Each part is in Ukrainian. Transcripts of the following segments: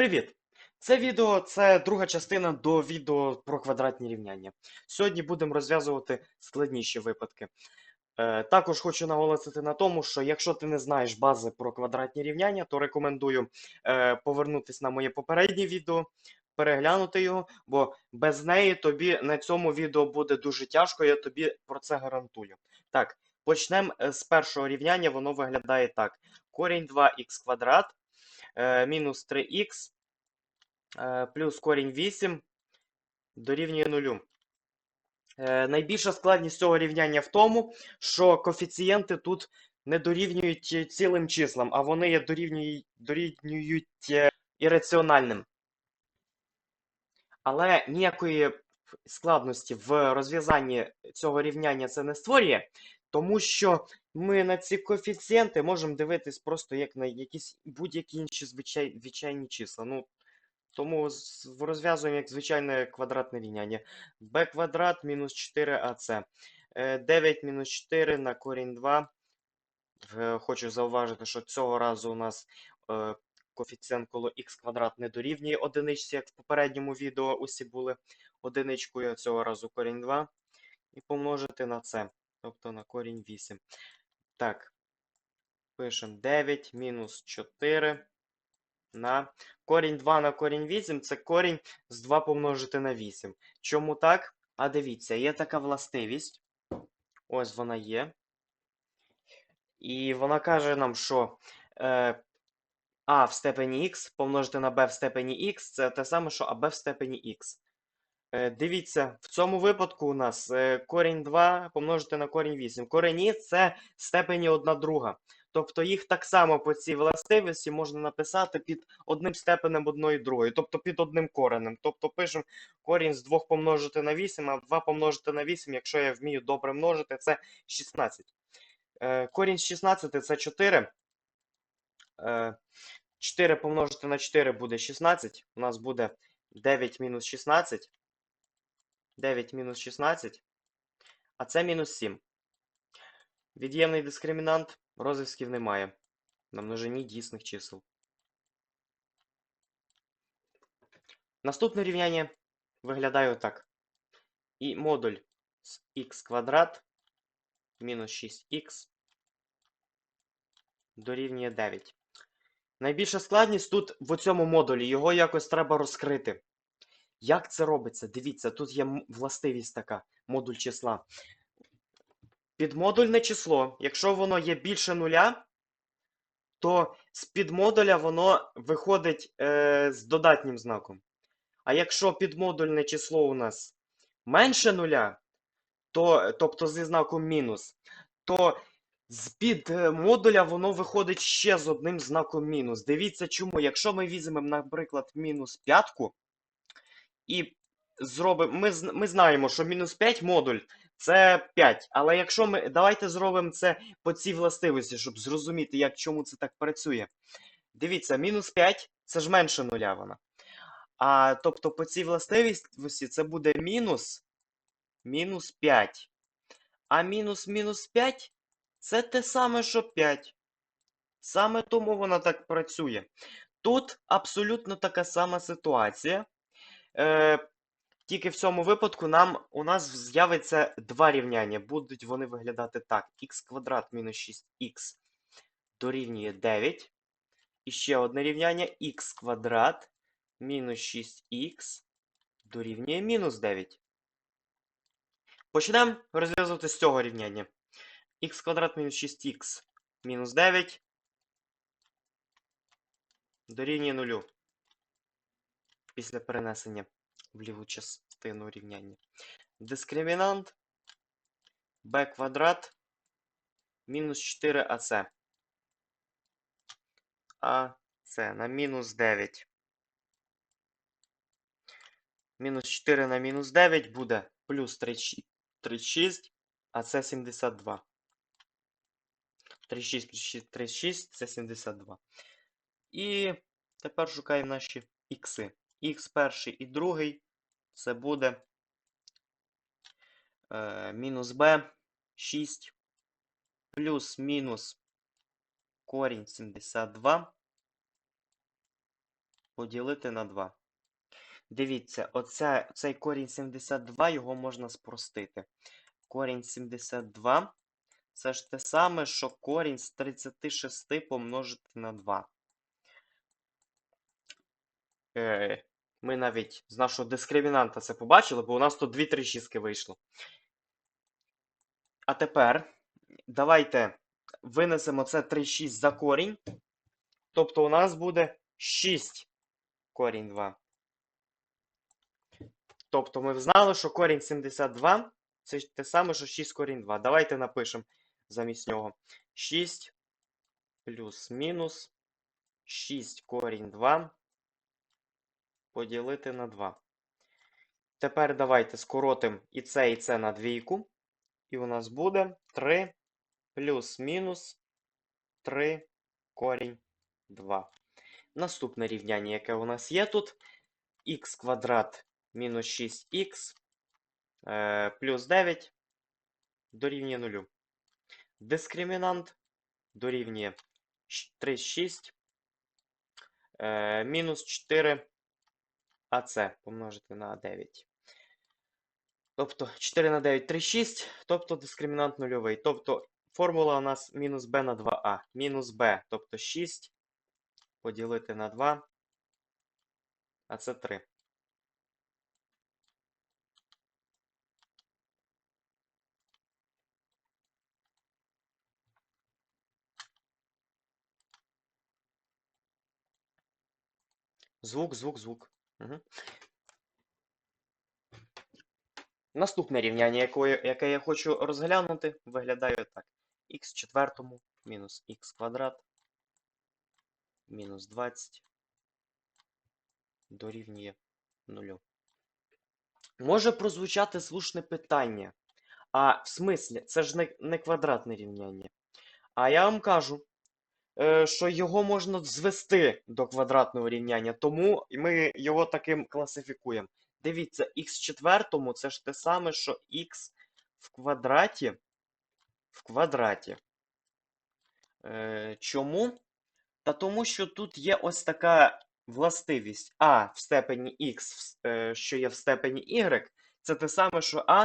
Привіт! Це відео це друга частина до відео про квадратні рівняння. Сьогодні будемо розв'язувати складніші випадки. Е, також хочу наголосити на тому, що якщо ти не знаєш бази про квадратні рівняння, то рекомендую е, повернутися на моє попереднє відео, переглянути його, бо без неї тобі на цьому відео буде дуже тяжко, я тобі про це гарантую. Так, почнемо е, з першого рівняння, воно виглядає так: корінь 2х квадрат мінус 3х е, плюс корінь 8 дорівнює 0. Е, найбільша складність цього рівняння в тому, що коефіцієнти тут не дорівнюють е, цілим числам, а вони є дорівнюють, дорівнюють е, ірраціональним. Але ніякої складності в розв'язанні цього рівняння це не створює, тому що ми на ці коефіцієнти можемо дивитись просто як на якісь будь-які інші звичай, звичайні числа. Ну, тому розв'язуємо як звичайне квадратне рівняння. b квадрат мінус 4ac. 9 мінус 4 на корінь 2. Е, Хочу зауважити, що цього разу у нас е, коефіцієнт коло х квадрат не дорівнює одиничці, як в попередньому відео усі були одиничкою, а цього разу корінь 2. І помножити на це, тобто на корінь 8. Так, пишемо 9 мінус 4 на корінь 2 на корінь 8 це корінь з 2 помножити на 8. Чому так? А дивіться, є така властивість. Ось вона є. І вона каже нам, що е, а в степені х помножити на b в степені х це те саме, що аб в степені х. Е, дивіться, в цьому випадку у нас е, корінь 2 помножити на корінь 8. Корені це степені 1 друга. Тобто їх так само по цій властивості можна написати під одним степенем одної другої, тобто під одним коренем. Тобто пишемо корінь з 2 помножити на 8, а 2 помножити на 8, якщо я вмію добре множити, це 16. Е, Корінь з 16 це 4. Е, 4 помножити на 4 буде 16. У нас буде 9 мінус 16. 9 мінус 16. А це мінус 7. Від'ємний дискримінант розв'язків немає. На множині дійсних чисел. Наступне рівняння виглядає отак. І модуль з х квадрат мінус 6х дорівнює 9. Найбільша складність тут в цьому модулі. Його якось треба розкрити. Як це робиться? Дивіться, тут є властивість така, модуль числа. Підмодульне число, якщо воно є більше нуля, то з підмодуля воно виходить е, з додатнім знаком. А якщо підмодульне число у нас менше нуля, то, тобто зі знаком мінус, то з-під е, модуля воно виходить ще з одним знаком мінус. Дивіться чому. Якщо ми візьмемо, наприклад, мінус п'ятку і зробимо. Ми, ми знаємо, що мінус 5 модуль це 5. Але якщо ми. Давайте зробимо це по цій властивості, щоб зрозуміти, як чому це так працює. Дивіться, мінус 5 це ж менше нуля вона. А тобто по цій властивості це буде мінус мінус 5. А мінус мінус 5 це те саме, що 5. Саме тому вона так працює. Тут абсолютно така сама ситуація. Е, тільки в цьому випадку нам у нас з'явиться два рівняння. Будуть вони виглядати так: х квадрат мінус 6х дорівнює 9. І ще одне рівняння х квадрат мінус 6х дорівнює мінус 9. Почнемо розв'язувати з цього рівняння. х квадрат мінус 6х мінус 9 дорівнює 0 після перенесення в ліву частину рівняння. Дискримінант b квадрат мінус 4ac. А це на мінус 9. Мінус 4 на мінус 9 буде плюс 36, 36 а це 72. 36 плюс 36 це 72. І тепер шукаємо наші ікси. Х перший і другий це буде е, мінус b 6 плюс мінус корінь 72 поділити на 2. Дивіться, оце, цей корінь 72, його можна спростити. Корінь 72 це ж те саме, що корінь з 36 помножити на 2. Е, ми навіть з нашого дискримінанта це побачили, бо у нас тут 2 3 шістки вийшло. А тепер давайте винесемо це 3,6 за корінь. Тобто у нас буде 6 корінь 2. Тобто ми знали, що корінь 72 це те саме, що 6 корінь 2. Давайте напишемо замість нього 6 плюс-мінус 6 корінь 2 поділити на 2. Тепер давайте скоротимо і це, і це на двійку. І у нас буде 3 плюс-мінус 3 корінь 2. Наступне рівняння, яке у нас є тут, х квадрат мінус 6х е, плюс 9 дорівнює 0. Дискримінант дорівнює 36 е, мінус 4 АЦ помножити на 9. Тобто 4 на 9 36, тобто дискримінант нульовий. Тобто формула у нас мінус b на 2а. Мінус b, тобто 6 поділити на 2, а це 3. Звук, звук, звук. Наступне рівняння, яке я хочу розглянути, виглядає так. х четвертому мінус х квадрат мінус 20 дорівнює 0. Може прозвучати слушне питання. А в смислі, це ж не, не квадратне рівняння. А я вам кажу, що його можна звести до квадратного рівняння, тому ми його таким класифікуємо. Дивіться, х четвертому це ж те саме, що х в квадраті в квадраті. Е, Чому? Та тому, що тут є ось така властивість а в степені х, е, що є в степені y, це те саме, що а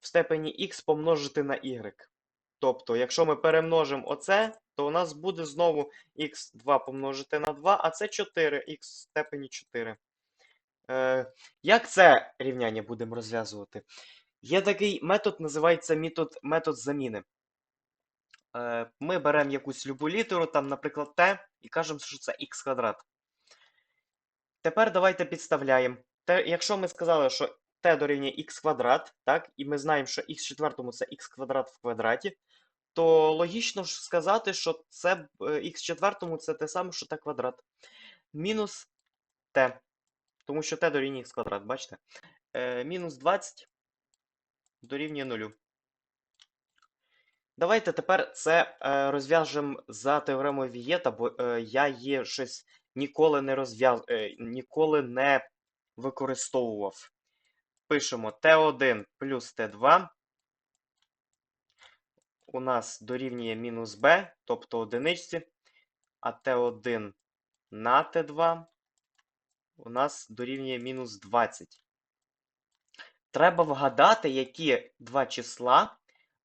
в степені х помножити на y. Тобто, якщо ми перемножимо оце, то у нас буде знову х2 помножити на 2, а це 4, х степені 4. Е, Як це рівняння будемо розв'язувати? Є такий метод, називається метод, метод заміни. Е, Ми беремо якусь любу літеру, там, наприклад, t, і кажемо, що це х квадрат. Тепер давайте підставляємо. Те, якщо ми сказали, що t дорівнює х квадрат, так, і ми знаємо, що х четвертому це х квадрат в квадраті, то логічно ж сказати, що це х четвертому це те саме, що t квадрат. Мінус t. Тому що t дорівнює х квадрат, бачите? Е, мінус 20 дорівнює 0. Давайте тепер це е, розв'яжемо за теоремою Вієта, бо е, я її щось ніколи не розв'яз... е, ніколи не використовував. Пишемо Т1 плюс Т2. У нас дорівнює мінус b, тобто одиничці, а Т1 на Т2 у нас дорівнює мінус 20. Треба вгадати, які два числа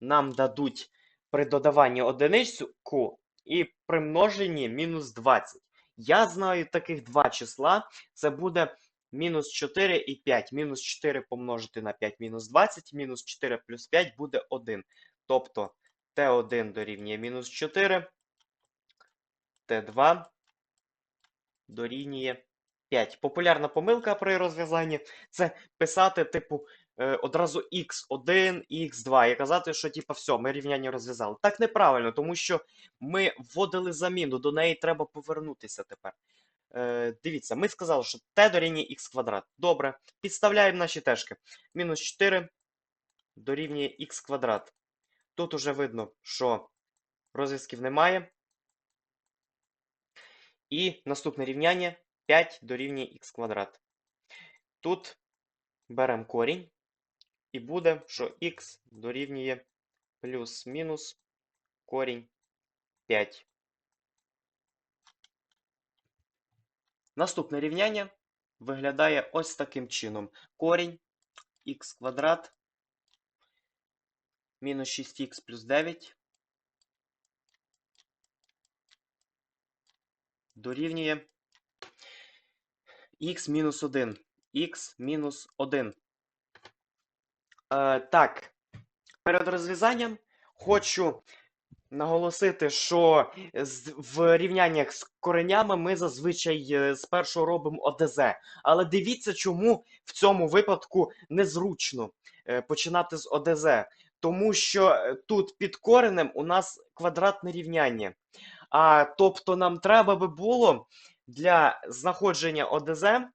нам дадуть при додаванні одиничку і при множенні мінус 20. Я знаю таких два числа. Це буде мінус 4 і 5. Мінус 4 помножити на 5 мінус 20, мінус 4 плюс 5 буде 1. Тобто Т1 дорівнює мінус 4, Т2 дорівнює 5. Популярна помилка при розв'язанні це писати, типу, е, одразу x1 і x2 і казати, що типу, все, ми рівняння розв'язали. Так неправильно, тому що ми вводили заміну, до неї треба повернутися тепер. Е, Дивіться, ми сказали, що t дорівнює х квадрат. Добре, підставляємо наші тежки. Мінус 4 дорівнює х квадрат. Тут уже видно, що розв'язків немає. І наступне рівняння 5 дорівнює х квадрат. Тут беремо корінь, і буде, що х дорівнює плюс-мінус корінь 5. Наступне рівняння виглядає ось таким чином. Корінь х квадрат мінус 6х плюс 9 дорівнює х мінус 1. х мінус 1. Е, так, перед розв'язанням хочу наголосити, що в рівняннях з коренями ми зазвичай е, спершу робимо ОДЗ. Але дивіться, чому в цьому випадку незручно е, починати з ОДЗ. Тому що е, тут під коренем у нас квадратне рівняння. А тобто нам треба би було для знаходження ОДЗ е,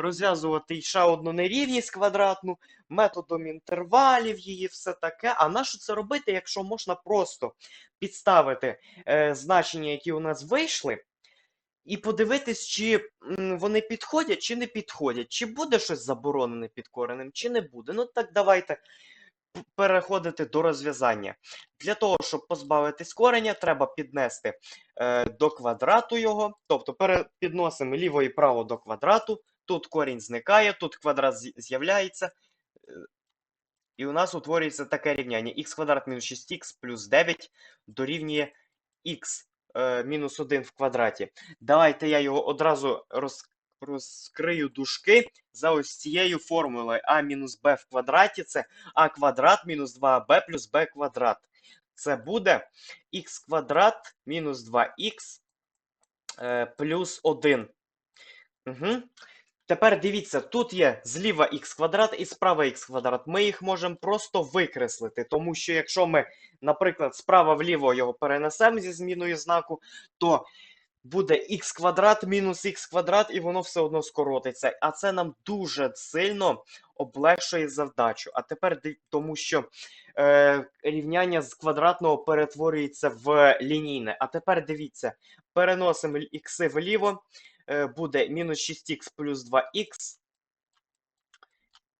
розв'язувати ще одну нерівність квадратну, методом інтервалів її, все таке. А нащо це робити, якщо можна просто підставити е, значення, які у нас вийшли, і подивитись, чи вони підходять, чи не підходять, чи буде щось заборонене під коренем, чи не буде. Ну так давайте переходити до розв'язання. Для того, щоб позбавитись кореня, треба піднести е, до квадрату його. Тобто підносимо ліво і право до квадрату. Тут корінь зникає, тут квадрат з'являється. І у нас утворюється таке рівняння. х квадрат мінус 6х плюс 9 дорівнює х е, мінус 1 в квадраті. Давайте я його одразу роз, розкрию дужки за ось цією формулою а мінус b в квадраті. Це а квадрат мінус 2b плюс b квадрат. Це буде х квадрат мінус 2х е, плюс 1. Угу. Тепер дивіться, тут є зліва х квадрат і справа х квадрат. Ми їх можемо просто викреслити, тому що якщо ми, наприклад, справа вліво його перенесемо зі зміною знаку, то буде х квадрат мінус х квадрат, і воно все одно скоротиться. А це нам дуже сильно облегшує завдачу. А тепер тому що е, рівняння з квадратного перетворюється в лінійне. А тепер дивіться, переносимо ікси вліво е, буде мінус 6х плюс 2х.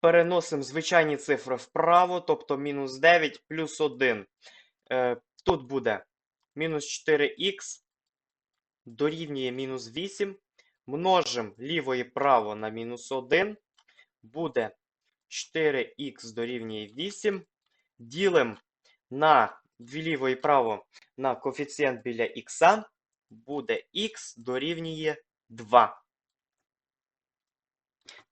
Переносимо звичайні цифри вправо, тобто мінус 9 плюс 1. Е, Тут буде мінус 4х дорівнює мінус 8. Множимо ліво і право на мінус 1. Буде 4х дорівнює 8. Ділимо на вліво і право на коефіцієнт біля х. Буде х дорівнює 2.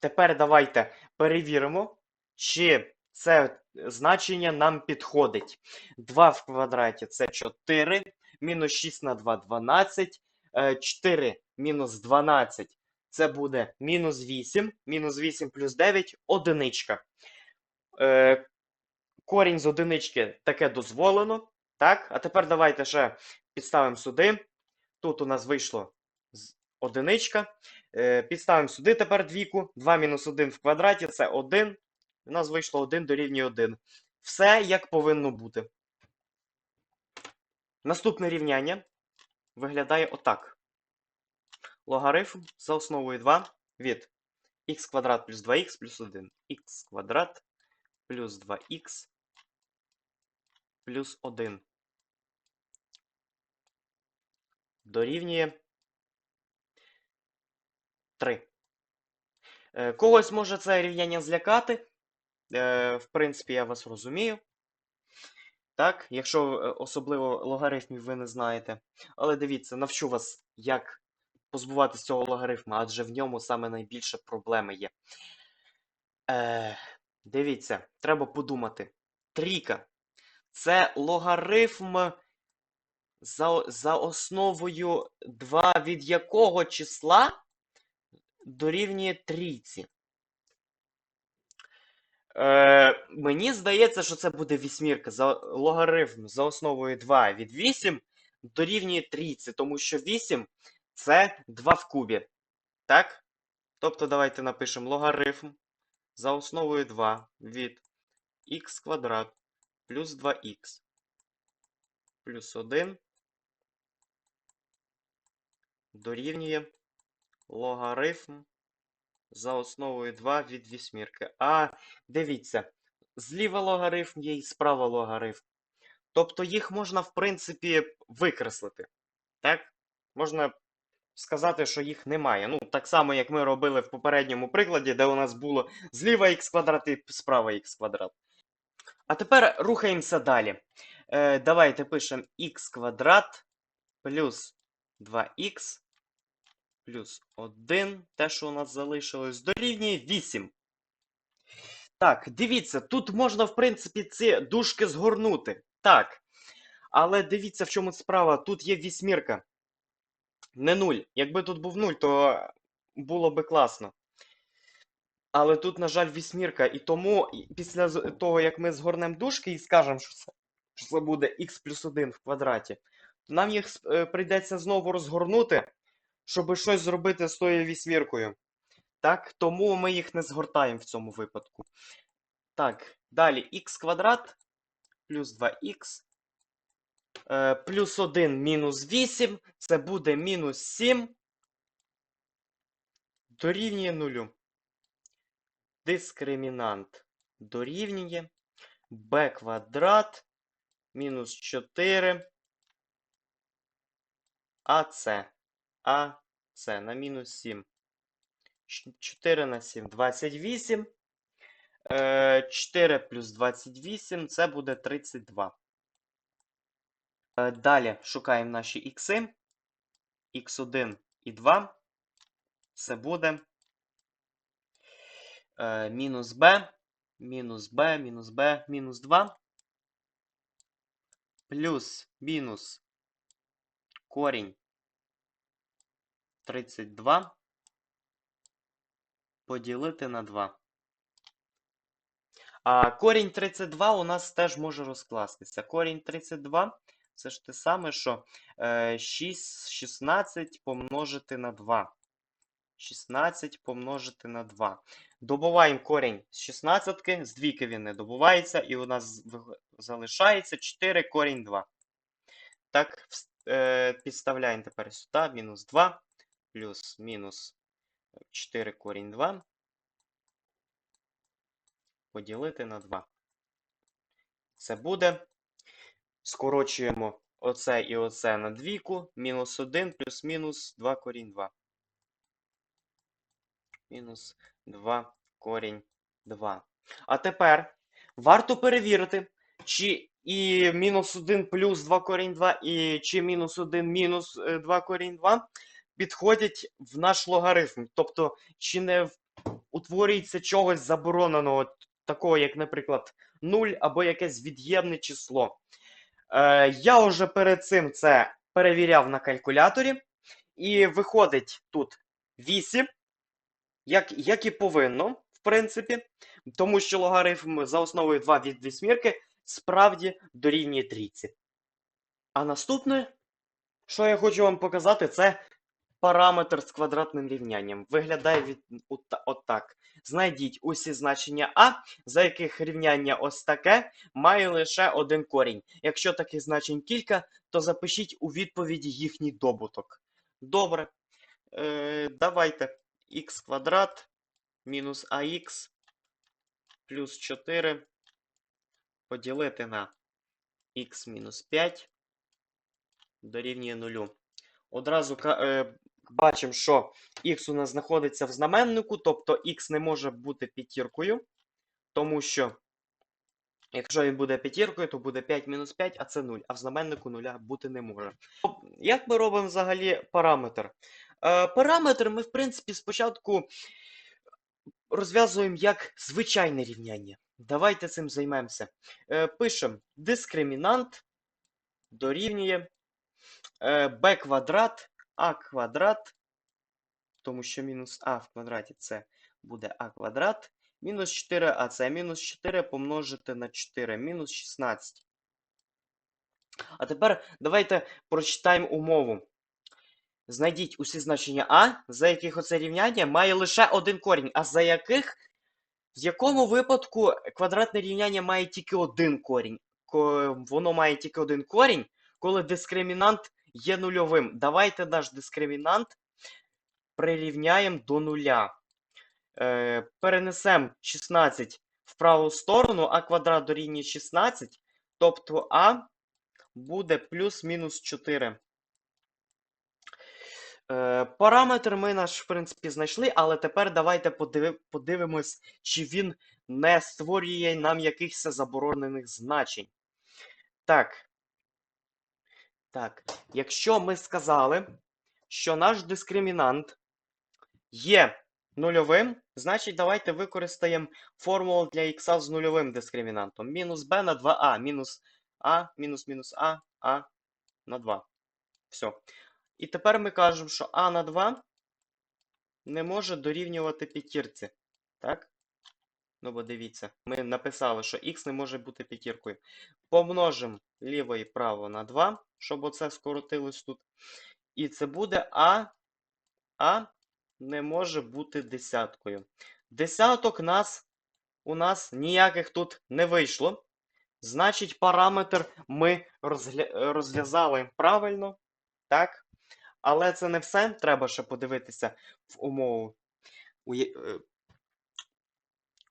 Тепер давайте перевіримо, чи це значення нам підходить. 2 в квадраті це 4, мінус 6 на 2 12, е, 4 мінус 12 це буде мінус 8, мінус 8 плюс 9 одиничка. Е, Корінь з одинички таке дозволено. Так, а тепер давайте ще підставимо сюди. Тут у нас вийшло одиничка. Е, Підставимо сюди тепер двійку. 2 мінус 1 в квадраті це 1. У нас вийшло 1 дорівнює 1. Все як повинно бути. Наступне рівняння виглядає отак. Логарифм за основою 2 від х квадрат плюс 2х плюс 1. х квадрат плюс 2х плюс 1. Дорівнює 3. Е, Когось може це рівняння злякати. Е, В принципі, я вас розумію. Так, якщо е, особливо логарифмів ви не знаєте. Але дивіться, навчу вас, як позбуватися цього логарифму, адже в ньому саме найбільше проблеми є. Е, дивіться, треба подумати. Трійка. Це логарифм за, за основою 2 від якого числа дорівнює трійці. Е, мені здається, що це буде вісьмірка. За логарифм за основою 2 від 8 дорівнює трійці, тому що 8 це 2 в кубі. Так? Тобто давайте напишемо логарифм за основою 2 від х квадрат плюс 2х плюс 1 дорівнює логарифм за основою 2 від вісьмірки. А дивіться, зліва логарифм є і справа логарифм. Тобто їх можна, в принципі, викреслити. Так? Можна сказати, що їх немає. Ну, так само, як ми робили в попередньому прикладі, де у нас було зліва х квадрат і справа х квадрат. А тепер рухаємося далі. Е, давайте пишемо х квадрат плюс 2х плюс 1, те, що у нас залишилось, дорівнює 8. Так, дивіться, тут можна, в принципі, ці дужки згорнути. Так. Але дивіться, в чому справа. Тут є вісьмірка. Не 0. Якби тут був 0, то було би класно. Але тут, на жаль, вісьмірка. І тому після того, як ми згорнемо дужки і скажемо, що це, що це буде х плюс 1 в квадраті, то нам їх е, прийдеться знову розгорнути, щоб щось зробити з тою вісьміркою. Так, тому ми їх не згортаємо в цьому випадку. Так, далі х квадрат плюс 2х е, плюс 1 мінус 8. Це буде мінус 7 дорівнює 0. Дискримінант дорівнює b квадрат мінус 4 АС. АС на мінус 7. 4 на 7 28. Е, 4 плюс 28 це буде 32. Е, Далі шукаємо наші ікси. Х1 і 2. Це буде е, мінус b, мінус b, мінус b, мінус 2. Плюс мінус корінь 32 поділити на 2. А корінь 32 у нас теж може розкластися. Корінь 32 це ж те саме, що е, 6, 16 помножити на 2. 16 помножити на 2. Добуваємо корінь з 16, з двійки він не добувається, і у нас залишається 4 корінь 2. Так, е, підставляємо тепер сюди, мінус 2, плюс мінус 4 корінь 2 поділити на 2. Це буде. Скорочуємо оце і оце на двійку. Мінус 1 плюс мінус 2 корінь 2. Мінус 2 корінь 2. А тепер варто перевірити, чи і мінус 1 плюс 2 корінь 2, і чи мінус 1 мінус е, 2 корінь 2 підходять в наш логарифм. Тобто, чи не утворюється чогось забороненого, такого, як, наприклад, 0 або якесь від'ємне число. Е, я вже перед цим це перевіряв на калькуляторі, і виходить тут 8, як, як і повинно, в принципі, тому що логарифм за основою 2 від вісьмірки справді дорівнює трійці. А наступне, що я хочу вам показати, це параметр з квадратним рівнянням. Виглядає від отак. Знайдіть усі значення А, за яких рівняння ось таке має лише один корінь. Якщо таких значень кілька, то запишіть у відповіді їхній добуток. Добре. Е, давайте х квадрат мінус ах плюс 4 поділити на х мінус 5 дорівнює 0. Одразу е, бачимо, що х у нас знаходиться в знаменнику, тобто х не може бути п'ятіркою, тому що якщо він буде п'ятіркою, то буде 5 мінус 5, а це 0, а в знаменнику 0 бути не може. Як ми робимо взагалі параметр? Е, параметр ми, в принципі, спочатку розв'язуємо як звичайне рівняння. Давайте цим займемося. Е, пишемо дискримінант дорівнює е, b квадрат, а квадрат, тому що мінус а в квадраті це буде а квадрат, мінус 4 а це мінус 4 помножити на 4, мінус 16. А тепер давайте прочитаємо умову. Знайдіть усі значення А, за яких оце рівняння має лише один корінь, а за яких, в якому випадку квадратне рівняння має тільки один корінь. Воно має тільки один корінь, коли дискримінант є нульовим. Давайте наш дискримінант прирівняємо до нуля. Е, перенесемо 16 в праву сторону, а квадрат дорівнює 16, тобто А буде плюс-мінус 4. Е, параметр ми наш, в принципі, знайшли, але тепер давайте подиви- подивимось, чи він не створює нам якихось заборонених значень. Так. Так, якщо ми сказали, що наш дискримінант є нульовим, значить давайте використаємо формулу для х з нульовим дискримінантом. Мінус b на 2а, мінус а, мінус мінус а, а на 2. Все. І тепер ми кажемо, що а на 2 не може дорівнювати п'ятірці. Так? Ну, бо дивіться, ми написали, що х не може бути п'ятіркою. Помножимо ліво і право на 2, щоб оце скоротилось тут. І це буде а, а не може бути десяткою. Десяток нас, у нас ніяких тут не вийшло. Значить, параметр ми розгля... розв'язали правильно. Так? Але це не все. Треба ще подивитися в умову.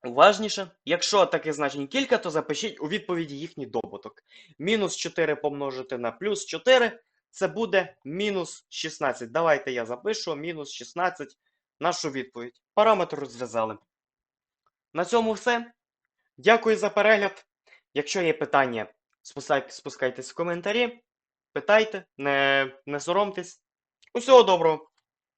Уважніше. Якщо таких значень кілька, то запишіть у відповіді їхній добуток. Мінус 4 помножити на плюс 4 це буде мінус 16. Давайте я запишу мінус 16 нашу відповідь. Параметр розв'язали. На цьому все. Дякую за перегляд. Якщо є питання, спускайтесь в коментарі. Питайте, не, не соромтесь. Усього доброго!